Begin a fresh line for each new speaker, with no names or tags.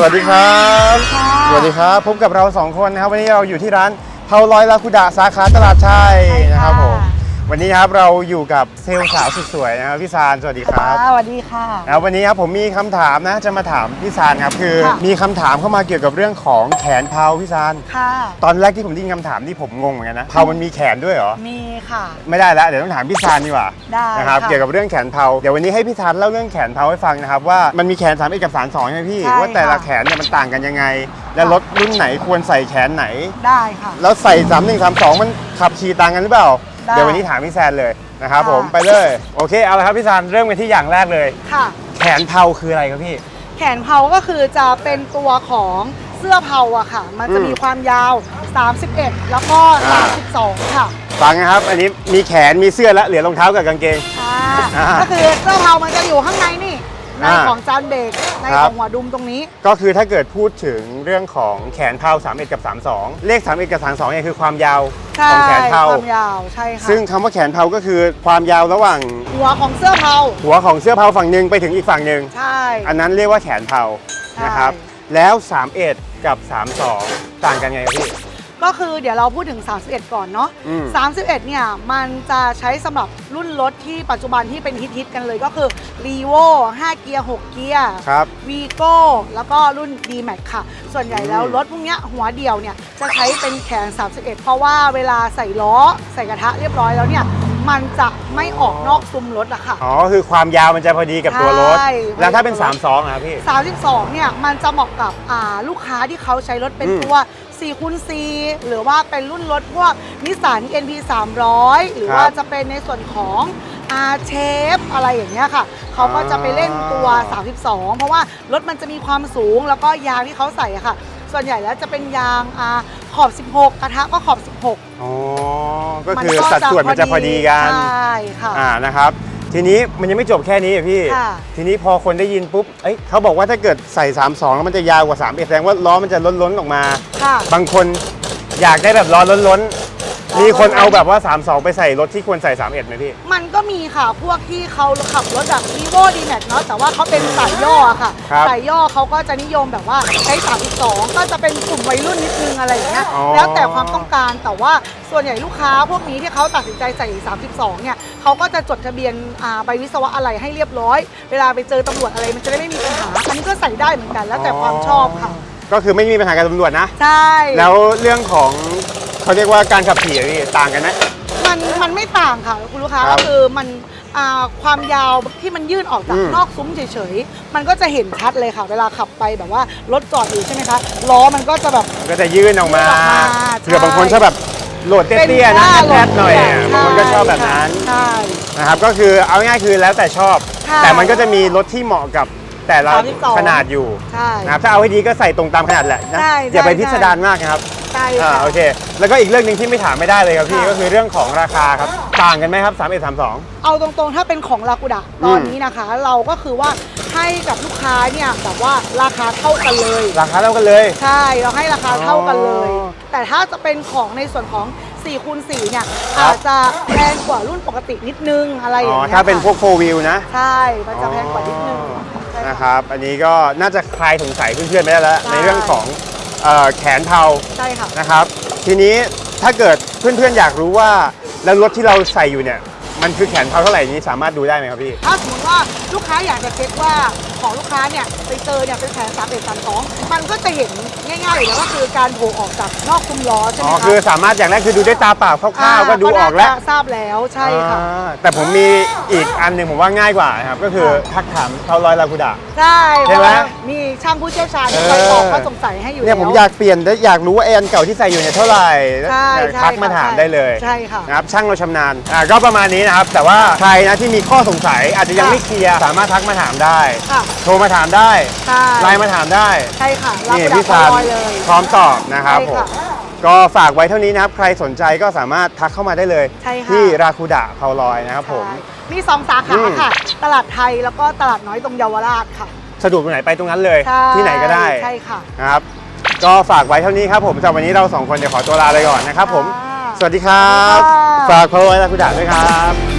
สวัสดีครับ
ค่ะ
สวัสดีครับ พบกับเราสองคนนะครับ วันนี้เราอยู่ที่ร้านเผาลอยลาคุดะสาขาตลาดชัย
ใช่ค่ะ
นะครับผม วันนี้ครับเราอยู่กับเซลล์สาวสุดสวยนะครับพี่ซานสวัสดีครับ
สวัสดีค่ะ
นะครับวันนี้ครับผมมีคำถามนะจะมาถามพี่ซานครับคือ
ค่ะ
มีคำถามเข้ามาเกี่ยวกับเรื่องของแขนเผาพี่ซาน
ค่ะ
ตอนแรกที่ผมได้ยินคำถามที่ผมงงเหมือนกันนะเผามันมีแขนด้วยเหรอ
มีค่ะ
ไม่ได้แล้วเดี๋ยวต้องถามพี่ซานดีกว่า
ได้
นะครับ
ค่ะ
เกี่ยวกับเรื่องแขนเผาเดี๋ยววันนี้ให้พี่ซานเล่าเรื่องแขนเผาให้ฟังนะครับว่ามันมีแขนสามเอกกับสารสองใช่ไหมพี่
ใช่
ว่าแต่ละ
ค่ะ
แขนเนี่ยมันต่างกันยังไง และ
ค่ะ
รถรุ่นไหนควรใส่แขนไหน
ได้ค่ะ
แล้วใส่3 1 3 2มันขับขี่ต่างกันหรือเปล่า
ได้
เดี๋ยววันนี้ถามพี่แซนเลยนะครับ
ค่ะ
ผมไปเลย โอเคเอาละครับพี่ซานเริ่มกันที่อย่างแรกเลย
ค่ะ
แขนเผาคืออะไรครับพี่
แขนเผาก็คือจะเป็นตัวของเสื้อเผาอะค่ะ มันจะ
อืม
มีความยาว 31 แล้วก็
อ่า
32 ค่ะ
ฟังนะครับ อันนี้มีแขนมีเสื้อและเหลือรองเท้ากับกางเกง
อ่า
อ่า
ก็คือเสื้อเผามันจะอยู่ข้างในนี่ ใน
อ่า
ของจานเบรกใน
ครั
ข
บ
องหัวดุมตรงนี้
ก็คือถ้าเกิดพูดถึงเรื่องของแขนเผา31กับ 32 เลข31กับ 32เนี่ยคือความยาว
ใช่
ของแขนเผา
ความยาวใช่ค่ะ
ซึ่งคำว่าแขนเผาก็คือความยาวระหว่าง
หัวของเสื้อเผา
หัวของเสื้อเผาฝั่งหนึ่งไปถึงอีกฝั่งหนึ่ง
ใช่
อันนั้นเรียกว่าแขนเผา
ใช่
นะครับ แล้ว 31 กับ 32 ต่างกันไงครับพี่
ก็คือเดี๋ยวเราพูดถึง 31 ก่อนเนาะ
อืม
31 เนี่ย มันจะใช้สำหรับรุ่นรถที่ปัจจุบันที่เป็นฮิตๆกันเลยก็คือ r e v o 5 เกียร์ 6 เกียร์
ครับ
Vigo แล้วก็รุ่น D-Max ค่ะ ส่วนใหญ่แล้ว
อืม
รถพวกเนี้ยหัวเดียวเนี่ย จะใช้เป็นแขน 31 เพราะว่าเวลาใส่ล้อใส่กระทะเรียบร้อยแล้วเนี่ย มันจะไม่ออกนอกซุ้มรถอะค่ะ
อ๋อก็คือความยาวมันจะพอดีกับตัวรถ
ใช่
แล้วถ้าเป็น 32อะพี่
32 เนี่ย มันจะเหมาะกับอ่าลูกค้าที่เขาใช้รถเป็น
อืม
ตัว 4คูณ4หรือว่าเป็นรุ่นรถพวกนิสสัน NP 300 หรือว่าจะเป็นในส่วนของอาเชฟอะไรอย่างเงี้ยค่ะ เขาก็จะไปเล่นตัว 32 เพราะว่ารถมันจะมีความสูงแล้วก็ยางที่เขาใส่อะค่ะ ส่วนใหญ่แล้วจะเป็นยางอาขอบ 16 กระทะก็ขอบ 16
อ๋อ ก็คือสัดส่วนมันจะพอดีกัน
ใช่ค่ะ
อ่านะครับ ทีนี้มันยังไม่จบแค่นี้อะพี่
ค่ะ
ทีนี้พอคนได้ยินปุ๊บเอ้ยเขาบอกว่าถ้าเกิดใส่ 32 แล้วมันจะยาวกว่า31แสดงว่าล้อมันจะล้นๆออกมา
ค่ะ
บางคนอยากได้แบบล้อล้นๆ มีคนเอาแบบว่า 32 ไปใส่รถที่ควรใส่ 31ไหมพี่
มันก็มีค่ะพวกที่เขาขับรถแบบ vivo d m a x เนาะแต่ว่าเขาเป็นสายย่ออะค่ะ
ครับ
สายย่อเขาก็จะนิยมแบบว่าใช้32ก็จะเป็นกลุ่มวัยรุ่นนิดนึงอะไรอย่างเงี้ย
อ๋อ
แล้วแต่ความต้องการแต่ว่าส่วนใหญ่ลูกค้าพวกนี้ที่เขาตัดสินใจใส่ 32 เนี่ยเขาก็จะจดทะเบียนอ่าใบวิศวะอะไรให้เรียบร้อย เวลาไปเจอตำรวจอะไรมันจะได้ไม่มีปัญหาอันนี้ก็ใส่ได้เหมือนกัน แล้วแต่ความชอบค่ะ
ก็คือไม่มีปัญหากับตำรวจนะ
ใช่
แล้วเรื่องของ เขาเรียกว่าการขับขี่อะพี่ต่างกันไหม
มันมันไม่ต่างค่ะคุณลูกค้า
ครั
ก็
บ
คือมันอ่าความยาวที่มันยื่นออกจาก
อืม
นอกซุ้มเฉยๆ มันก็จะเห็นชัดเลยค่ะ เวลาขับไปแบบว่ารถจอดอยู่ใช่ไหมคะล้อมันก็จะแบบ
ก็จะยื่นออกมา
ยื่นออกมา
เผื่อบางคนชอบแบบโหลดเตี้ยๆนะ
ผ้า
แทบๆหน่อยอะบางคนก็ชอบแบบนั้น
ใช่
นะครับก็คือเอาง่ายๆคือแล้วแต่ชอบ
ค่ะ
แต่มันก็จะมีรถที่เหมาะกับแต่ละ
32
ขนาดอยู่
ใช่
นะครับถ้าเอาให้ดีก็ใส่ตรงตามขนาดแหละนะ
ใช่
อย่าไป
ใช่
พิสดารมากนะครับ
ใช่
อ่า
ค่ะ
โอเค แล้วก็อีกเรื่องหนึ่งที่ไม่ถามไม่ได้เลยครับพี่
ค่ะ
ก็คือเรื่องของราคาครับต่างกันไหมครับ3 1 3 2
เอาตรงๆ ถ้าเป็นของลากูดะตอนนี้นะคะ เราก็คือว่าให้กับลูกค้าเนี่ยแบบว่าราคาเท่ากันเลย
ราคาเท่ากันเลย
ใช่เราให้ราคาเท่ากันเลย
อ๋อ
แต่ถ้าจะเป็นของในส่วนของ4คูณ4เนี่ย
ครับ
อาจจะแพงกว่ารุ่นปกตินิดนึงอะไรอ
อ๋
ย่าง
อ
เงี้ย
ถ้าเป็นพว
ค่ะ
กโฟวิวนะ
ใช่มันจะแพงกว่านิดนึงใช่ค่ะ
นะครับ อันนี้ก็น่าจะคลายสงสัยเพื่อนๆไปได้แล้ว
ใช่
ในเรื่องของ เอ่อแขนเทา
ใช่ค่ะ
นะครับ ทีนี้ถ้าเกิดเพื่อนๆอยากรู้ว่าแล้วรถที่เราใส่อยู่เนี่ย มันคือแขนเทาเท่าไหร่นี้สามารถดูได้ไหมครับพี่
ถ้าสมมติว่าลูกค้าอยากจะเช็คว่าของลูกค้าเนี่ยไปเจอเนี่ยเป็นแผนสามเอ็ดสามสองมันก็จะเห็นง่ายๆอยู่แล้วก็คือการโผล่ออกจากนอกซุ้มล้อใช่ไห
อ๋
ม
อ
คะ
คือสามารถอย่างแรกคือดูด้วยตาเปล่าคร่าวๆก็ดูออกแล้ว
น่าจะทราบแล้วใช่ค่ะ
อ่าแต่ผมมีอีกอันหนึ่งผมว่าง่ายกว่านะครับก็คือ
ค่ะ
ทักถามเทาลอยลากุดะ
ใช่
ใช่ไหม
เพราะว่ามีช่างผู้เชี่ยวชาญที่คอยตอบข้อสงสัยให้อยู่
เนี่ย
แล้ว
ผมอยากเปลี่ยนและอยากรู้ว่าไอ้อันเก่าที่ใส่อยู่เนี่ยเท่าไหร่
ใช่
อยาก
ใช่
ทักมา
ค่ะ
ถามได้เลย
ใช่ค่ะ
นะครับช่างเราชำนาญอ่าก็ประมาณนี้นะครับ แต่ว่าใครนะที่มีข้อสงสัยอาจจะยัง
ค่ะ
ไม่เคลียร์สามารถทักมาถามได้
ค่ะ
โทรมาถามได้
ใช่
ไลน์มาถามได้
ใช่ค่ะรับ
นี่
กระ
พี่
ดา
ซา
ษ
น
ลอยเลย
พร้อมตอบนะครับผม
ใช่ค่ะ
ก็ฝากไว้เท่านี้นะครับ ใครสนใจก็สามารถทักเข้ามาได้เลย
ใช่ค่ะ
ที่ราคูดะเผาลอยนะครับผม
ใช่มีสองสาขา
อืม
ค่ะ ตลาดไทยแล้วก็ตลาดน้อยตรงเยาวราชค่ะ
สะดวกตรงไหนไปตรงนั้นเลย
ใช่
ที่ไหนก็ได้
ใช่ค่ะ
นะครับ ก็ฝากไว้เท่านี้ครับผมสำหรับวันนี้เราสองคนจะขอตัวลาไปก่อนนะครับผม
ค่ะ
สวัสดีครับ
สวัสดีค่ะ
ฝากเผาลอยราคูดะด้วยครับ